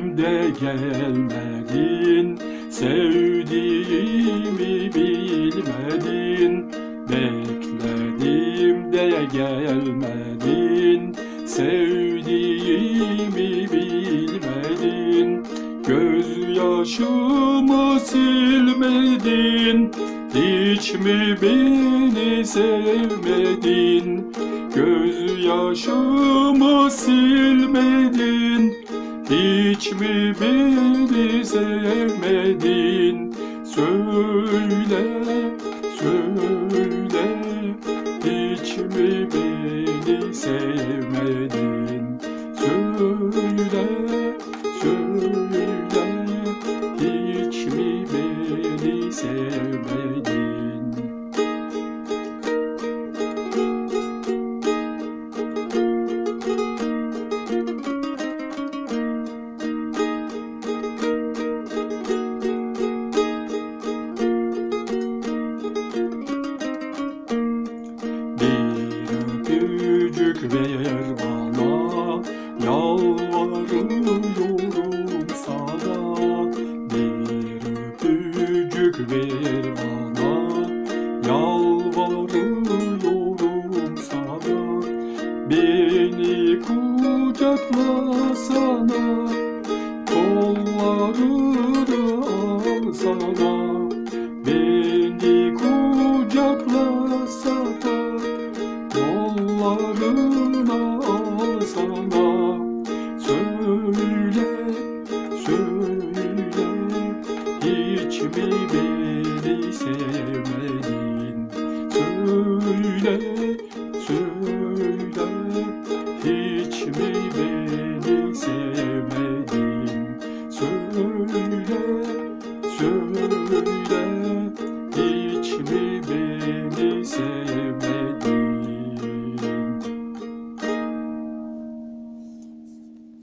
de gelmedin Sevdiğimi bilmedin. Bekledim de gelmedin Sevdiğimi bilmedin. Gözyaşımı silmedin Hiç mi beni sevmedin? Gözyaşımı silmedin Hiç mi beni sevmedin? Söyle, söyle. Hiç mi beni sevmedin? Söyle, söyle. Hiç mi beni sevmedin ver bana Yalvarıyorum sana. Bir öpücük ver bana Yalvarıyorum sana. Beni kucaklasana Kollarını alsana beni sevmedin? Söyle, söyle